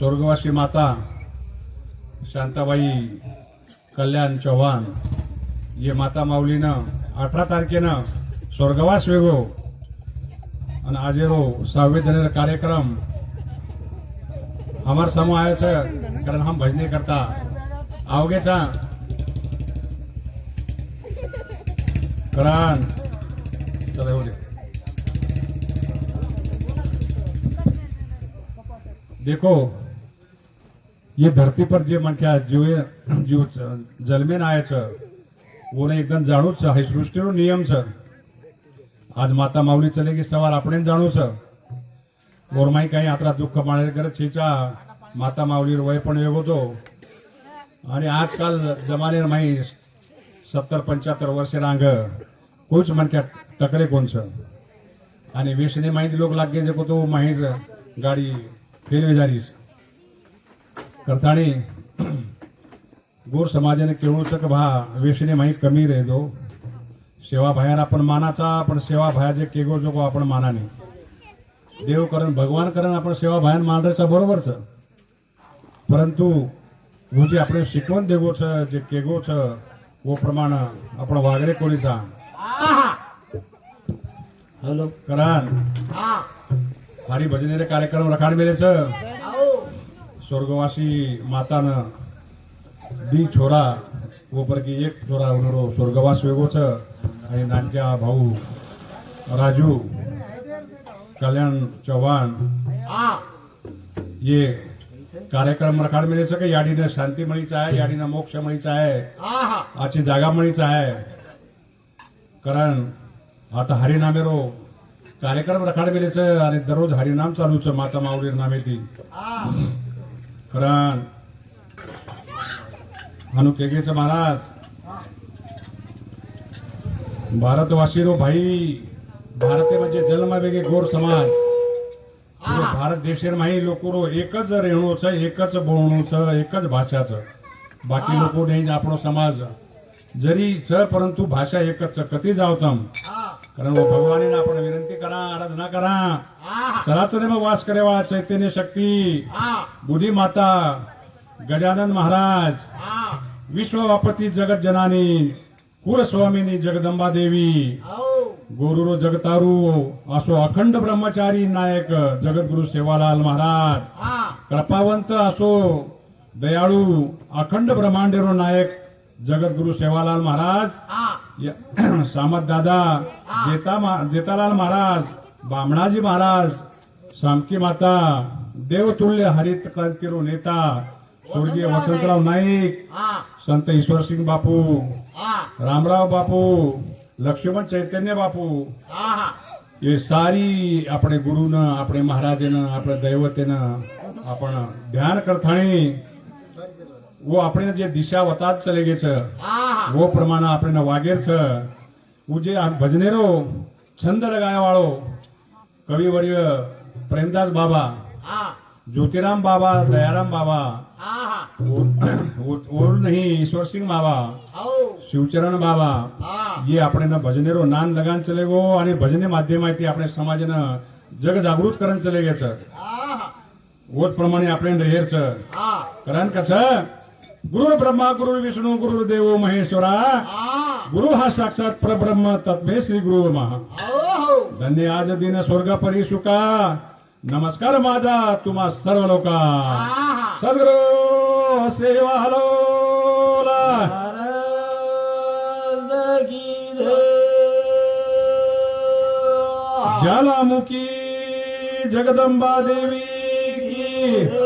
स्वर्गवासी माता शांताबाई कल्याण चव्हाण ये माता माऊलीनं अठरा तारखेनं स्वर्गवास वेगो आणि आजेरो सावेदने कार्यक्रम. हमार समूह आहे सर कारण हम भजने करता. आवगेचा करान. चला हो देखो ये धरती पर जे म्हणतात जीव जीव जलमे आयाचं ओने एकदम जाणूच सृष्टि सृष्टीनो नियम छ आज माता माऊली चले की सवाल आपण जाणू छ गोरमाई काही आता दुःख माळे करत हिचा माता माउली वय पण वेग होतो आणि आजकाल जमाने माही सत्तर पंच्याहत्तर वर्षे रांग कोच टकरे टकले कोणच आणि वेशने माहिती लोक लागे जे तो माहीच गाडी फेरवे झालीस કરતાણી ગોર સમાજને કેવું છે કે ભા વેસીને માહિતી કમી રહેજો सेवा भायाला आपण मानाचा पण सेवा भाया जे केगो जोगो आपण मानाने देव करण भगवान करण आपण सेवा भायान मानायचा बरोबर छ परंतु હું જે આપણે શીખવણ દેવો છે જે કેગો છે વો પ્રમાણે આપણે વાગરે કોલી સા હલો કરાન હારી ભજને કાર્યક્રમ રખાણ મેલે છે स्वर्गवासी मातानं दी छोरा की एक छोरा उन्हरो स्वर्गवास वेगोचं आणि नाटक्या भाऊ राजू कल्याण चव्हाण ये कार्यक्रम रखाड मिळेचं की? याडीनं शांतीमळीचा आहे याडीनं मोक्षमळीचा आहे आजची जागा आहे. कारण आता हरिनामेरो कार्यक्रम रखाड मिळेचं आणि दररोज हरिनाम चालूच माता माऊली नामेतील प्राण। अनु केगेचे महाराज। भारतवासी रो भाई भारते म्हणजे जन्म वेगळे गोर समाज। भारत देशेर माही लोक रो एकच रेणूच एकच बोणूच एकच भाषाच। बाकी लोक नाही आपणो समाज। जरी च परंतु भाषा एकच जाओ जावतम। ભગવાનને આપણે વિનંતી કરા આરાધના કરા. ચરાચરેમાં વાસ કરેવા ચૈતન્ય શક્તિ. બુઢી માતા ગજાનંદ મહારાજ વિશ્વ વાપરતી જગત જનાની કુર સ્વામીની જગદંબા દેવી ગુરુરો જગતારુ આસો અખંડ બ્રહ્મચારી નાયક જગતગુરુ સેવાલાલ મહારાજ કૃપાવંત આસો દયાળુ અખંડ બ્રહ્માંડેરો નાયક જગતગુરુ સેવાલાલ મહારાજ दादा जेता जेतालाल महाराज बामणाजी महाराज सामकी माता देव तुल्य हरित क्रांतीरू नेता स्वर्गीय वसंतराव नाईक. संत ईश्वर सिंग बापू रामराव बापू लक्ष्मण चैतन्य बापू. ये सारी आपले गुरुनं आपले महाराजेनं आपल्या दैवतेनं आपण ध्यान करताणी वो अपने जे दिशा वतात चले गए वो प्रमाण अपने न वागेर छ वो जे भजने रो छंद लगाया वाळो कवि वर्य प्रेमदास बाबा ज्योतिराम बाबा दयाराम बाबा और नहीं ईश्वर सिंह बाबा शिवचरण बाबा ये अपने ना भजने रो नान लगान चले गो अरे भजने माध्यम आई थी अपने समाज न जग जागृत करण चले गए सर वो प्रमाणी अपने रहे सर करन का सर गुरु ब्रह्मा गुरुर् विष्णू गुरुर्देव महेश्वरा। गुरु हा साक्षात परब्रह्म तत्मे श्री गुरु महा धन्य आज दिन स्वर्ग परी शुका नमस्कार माझा तुम्हा सर्व लोका सद्गुरु सेवा हलो ज्वालामुखी जगदंबा देवी की।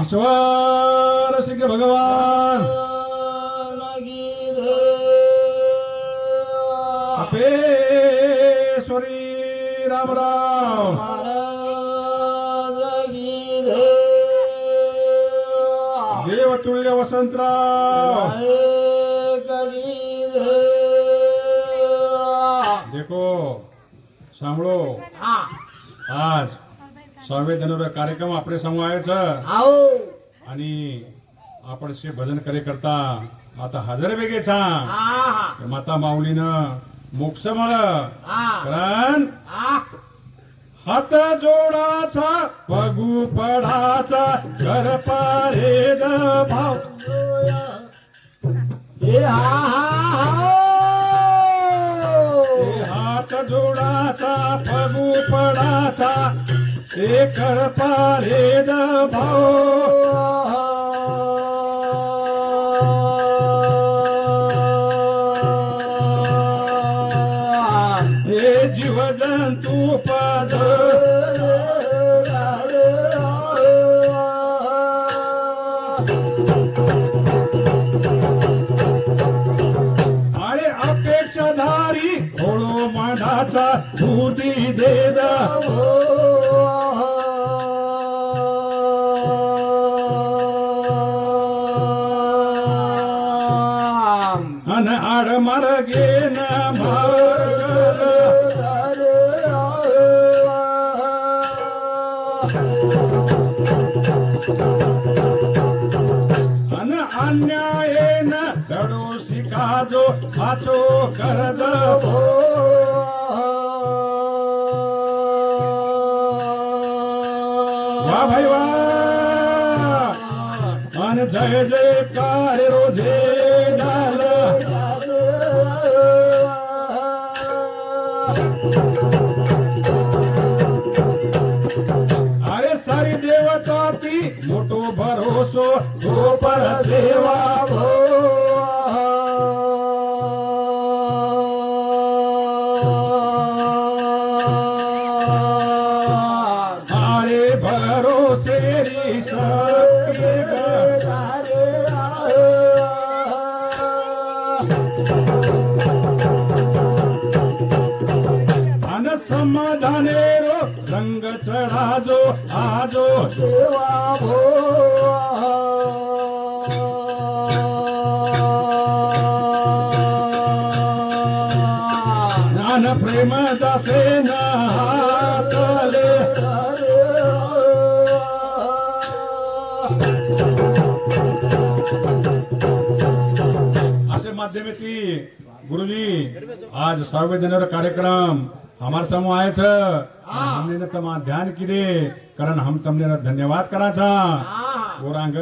ईश्वर सिंग भगवान. अपेश्वरी राम राम. देवतुल्य वसंतराव देखो सांभो आज સંવેદનનો કાર્યક્રમ આપણે સમૂહ આવ્યો છે आणि आपण शे भजन करे करता आता हजर वेगे छा माता माऊलीनं मोक्ष मळ कारण हात जोडाचा पगू पडाचा कर पारे भाव हे हा हा ए हात जोडाचा पगू पडाचा ए कर पारे भाव हे जीव अन्यायेन दडो शिकाजो आचो करद वा भाई वा अन जय जयकार धन समाधाने रो रंग चढाजो आजो ज्ञान प्रेम दासे माध्यमेथी गुरुजी आज सर्वे जनर कार्यक्रम हमारे समूह आये छ हमने तमा ध्यान किए कारण हम तमने धन्यवाद करा छा गोरांग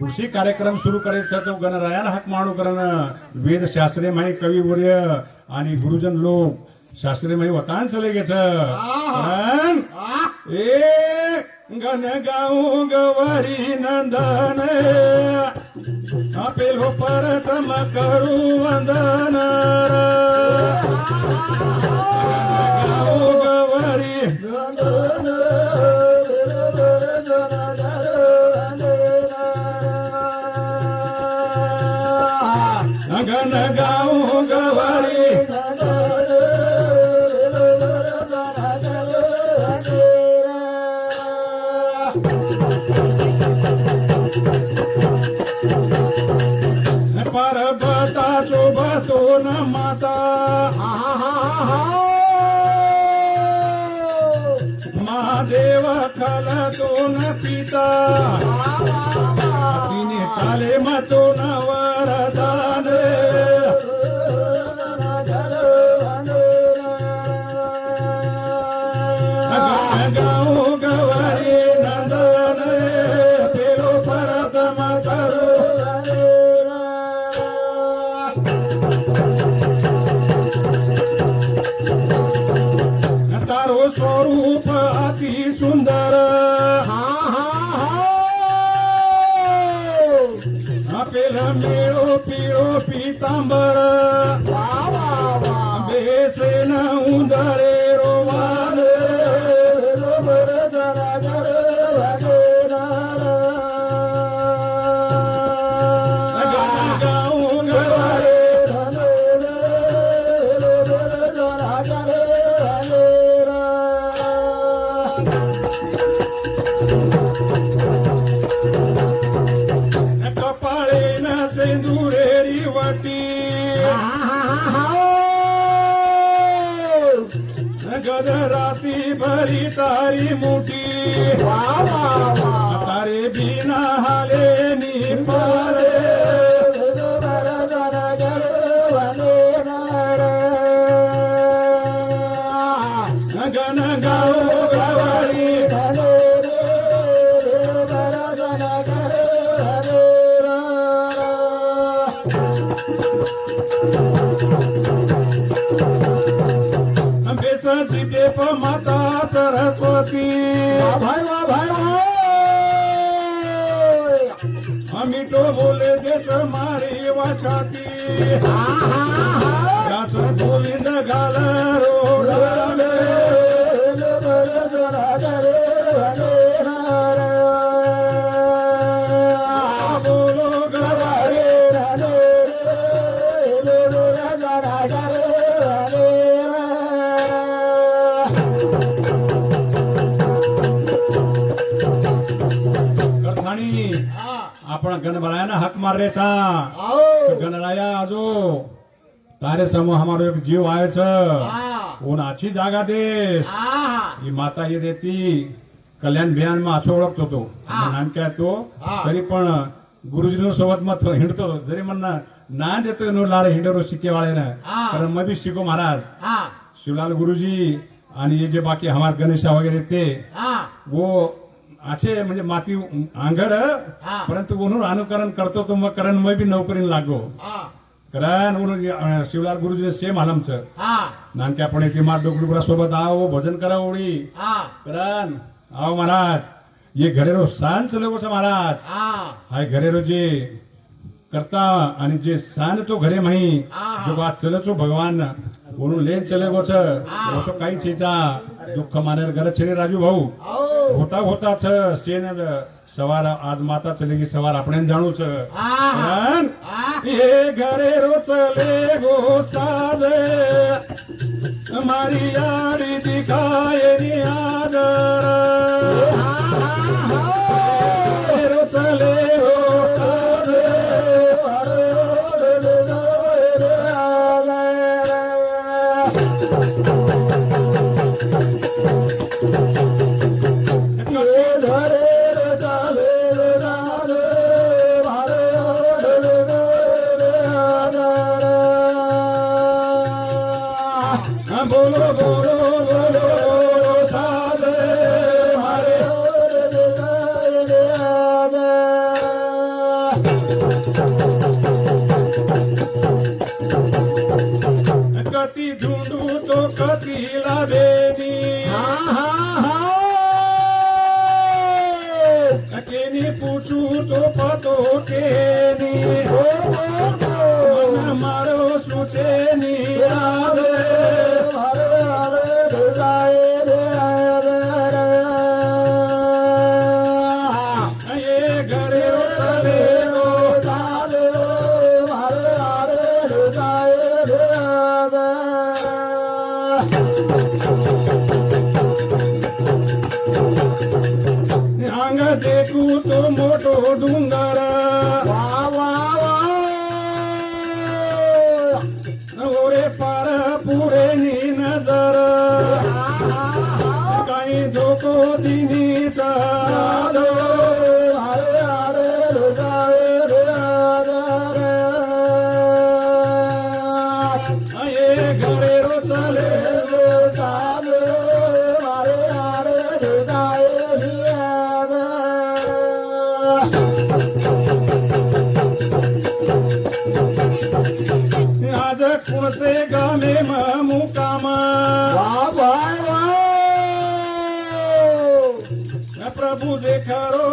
कृषी कार्यक्रम सुरू करे छ तो गणरायाला हक माणू करण वेद शास्त्रे माई कवी वर्य आणि गुरुजन लोक शास्त्रे माई वतान चले गे छ ए गण गाऊ गवरी नंदन पेलो परतम करू वंदन गाऊ गवारी మహాదేవ కలతోన సీత దీని కలెమతో నవరదానే ಸಾಂಬಾರ गण गाव गवारी बेसाची देव माता सरस्वती भाई वा भाई आम्ही तो बोले देश मारी वाचाती त्याच गोविंद घाल આપણા ગણભરાયા ના હક માર રેસા ગણરાયા આજો. તારે સમૂહ અમારો એક જીવ આવે છે. હું. આછી જાગા દેશ. એ માતા એ દેતી કલ્યાણ બિહાનમાં આછો ઓળખતો હતો. નામ કે હતો? ફરી પણ ગુરુજી નો સોબતમાં હિંડતો હતો. જરી મને ના દેતો એનો લારે હિંડેરો સિક્કે વાળે ને કારણ મેં બી શીખો મહારાજ. શિવલાલ ગુરુજી અને એ જે બાકી હમાર ગણેશા વગેરે તે વો अच्छे म्हणजे माती आंगड हा. परंतु उन्होंने अनुकरण करतो तो मग करण मैं भी नोकरीन लागो. कारण उन्होंने शिवलाल गुरुजी सेम आलमचं. नानक्या पण येते मार डोकडुकरा सोबत आओ भजन करा ओळी करण आओ महाराज. ये घरेरो सान चलो છો महाराज. हाय घरेरो जे करता आणि जे सान तो घरे माही हा. जो बात चले છો भगवान. बोलून लेन चले गो छ. हा. ओसो काही छेचा दुःख मानेर घर छेरे राजू भाऊ. હોતા હોતા છે સેને સવાર આજ માતા ચલેગી સવાર આપણે જાણું છે. એ ઘરે રો ચલે ગો સાજે. મારી યારી દિખાયની આદર. આજ કુણસે ગામે મુકામાં વાહ વાહ. વાહ પ્રભુ દેખારો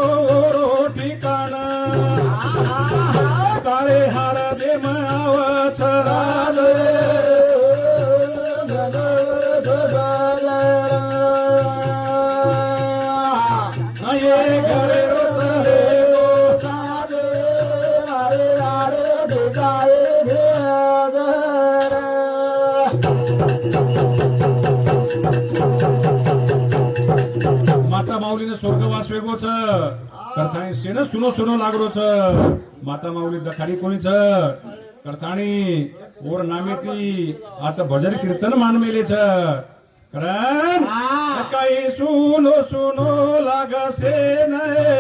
રો ઠીકાના તારે હારા દે માં આવત. રાધે रस छ कर्थाणी शेण सुनो सुनो छ माता माऊली कोणी छ कर्थाणी ओर नामेती. आता भजन कीर्तन मानमेलेच. कारण काही सुनो सुनो लागसे नये.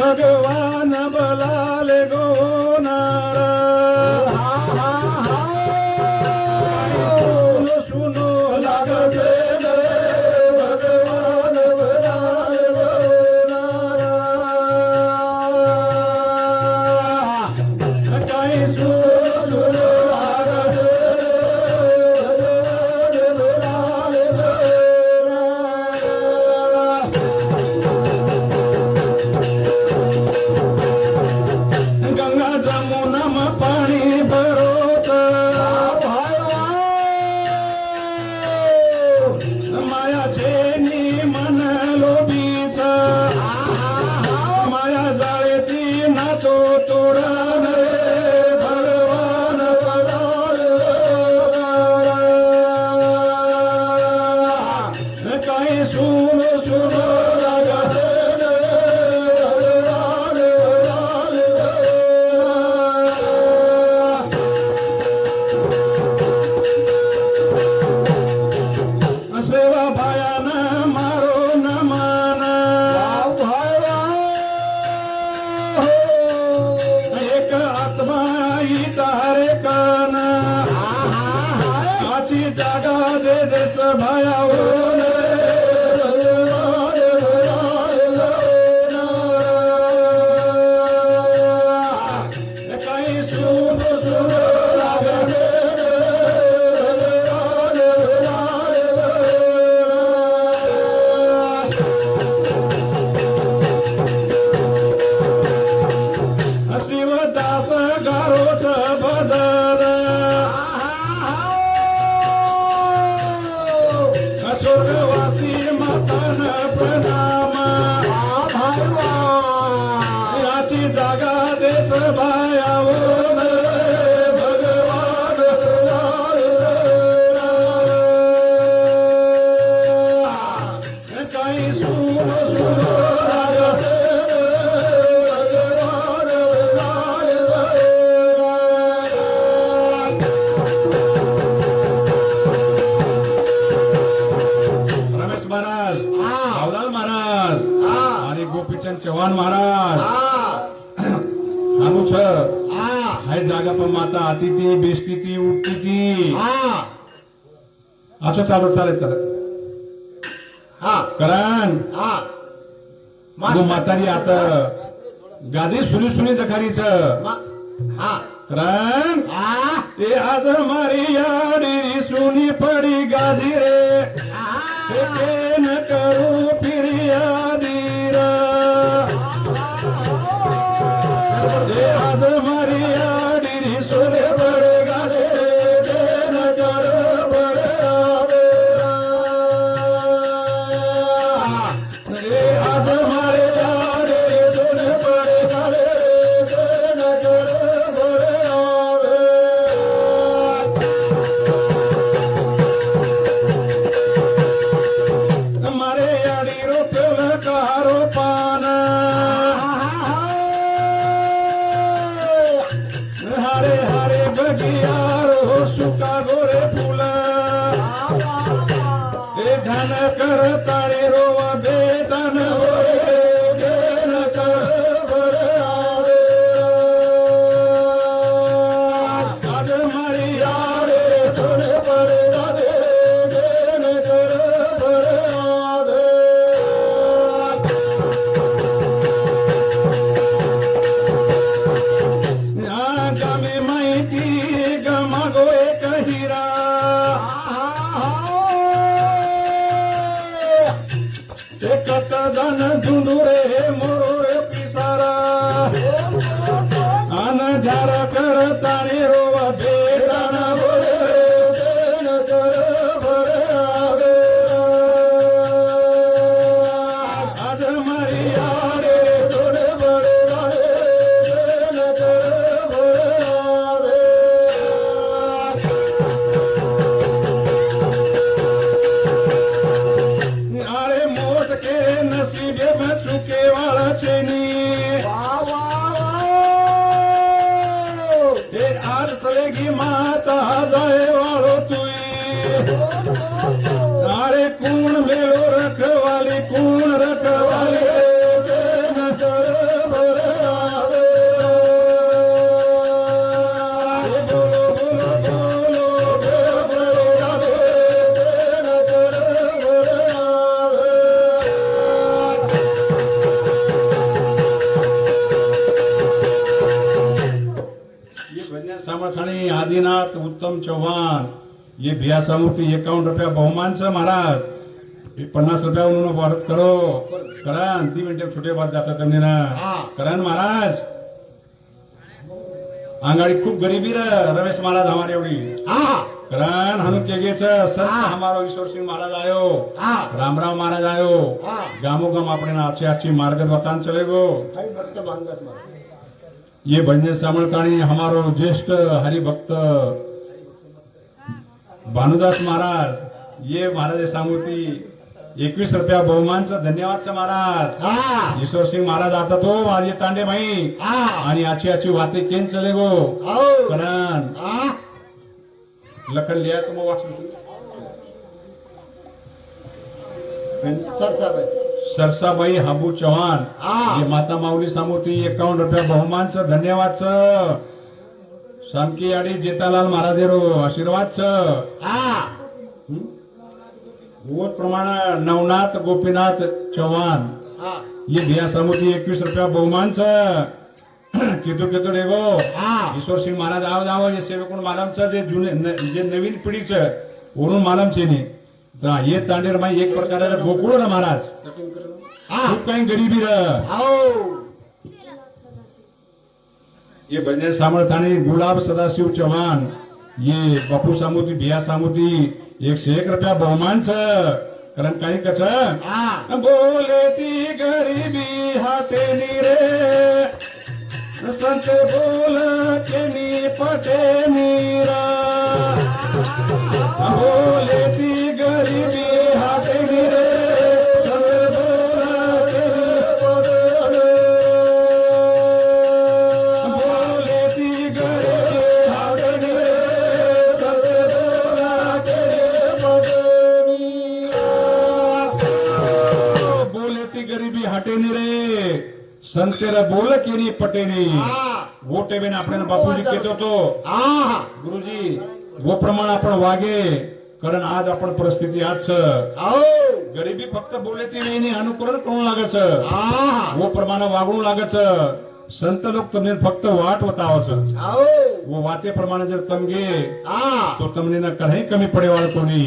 भगवान बलाले गोनार सुनो सुनो लागे जागा दे देस भायावर ભાઈ माता अतिथी बेसती ती उठती ती अच्छा चालू चालेल चालेल. करण. गो म्हातारी आता गादी सुनी सुनी दखारीच. करण. ते आज मारी याडी सुनी पडी. कटिया उत्तम चौहान ये बिया सामूर्ति एकावन्न रुपया बहुमान छ महाराज. पन्नास रुपया उन्होंने भारत करो करान ती मिनटे म्हणजे छोटे बात जाता करने ना करान महाराज. आंगाडी खूब गरीबी र रमेश महाराज हमारे एवढी. करान हम केगेच संत हमारो ईश्वर सिंह महाराज आयो. रामराव महाराज आयो. गामो गाम आपण आजचे आजची मार्ग बतान चले गो ये भजने सामर्थाणी हमारो ज्येष्ठ हरिभक्त भानुदास महाराज ये महाराज सांगूती एकवीस रुपया बहुमानचा धन्यवाद महाराज. ईश्वर सिंग महाराज आता तो माझे तांडे माई आणि आची आची वाते केन चले गो? करण लखन लिया तुम्ही वाचलं सरसाबाई. हाबू चव्हाण. माता माऊली सामोती एकावन्न रुपया बहुमानचं धन्यवाद समकी आणि जेतालाल महाराजेरो आशीर्वाद स प्रमाण नवनाथ गोपीनाथ चव्हाण. ये भिया समोरची एकवीस रुपया बहुमान स केतो रे गो ईश्वर सिंग महाराज आव जाव जे कोण मालमच जे जुने जे नवीन पिढीच वरून मालमचे ने तर हे तांडेर माई एक प्रकारे गोकुळ महाराज. खूप काही गरीबी रो. ये भजन सामर्थाने गुलाब सदाशिव चव्हाण ये बापू सामोती भिया सामोती एकशे एक रुपया बहुमान छ कारण काही कच बोले ती गरीबी हाटे रे। संत बोल केनी पटे नीरा बोले ती घाटेनी रे संतेरा बोल केली पटेनी. वो टेबेन आपण बापूजी केचवतो गुरुजी वो प्रमाण आपण वागे. कारण आज आपण परिस्थिती आज गरिबी फक्त बोलती नाही अनुकरण करू लागच. वो प्रमाण वागणू लागच. संत लोक तमने फक्त वाट वतावच. वो वाते प्रमाण जर तमगे तो तमने ना काही कमी पडे वाळ कोणी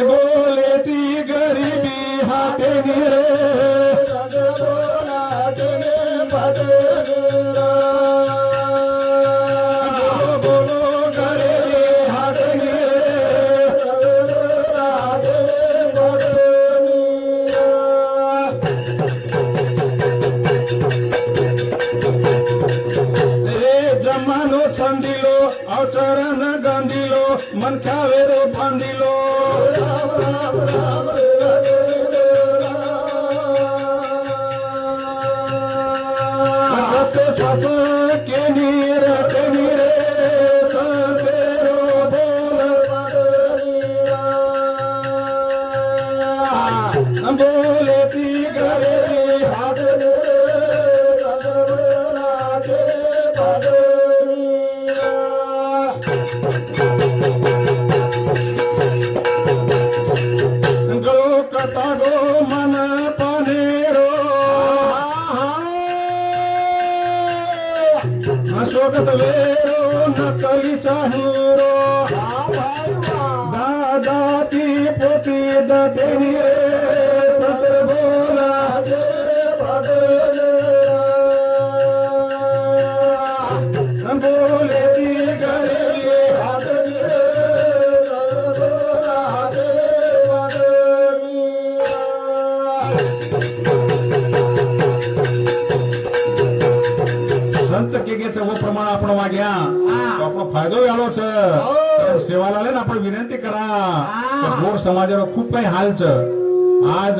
बोलती गरीबी हाटे निरे चाही પ્રમાણ આપણો વાગ્યા તો આપણો ફાયદો વેળો છે હો. સેવા લાલે ને આપણે વિનંતી કરા હા. ગોર સમાજનો ખૂબ કઈ હાલ છે આજ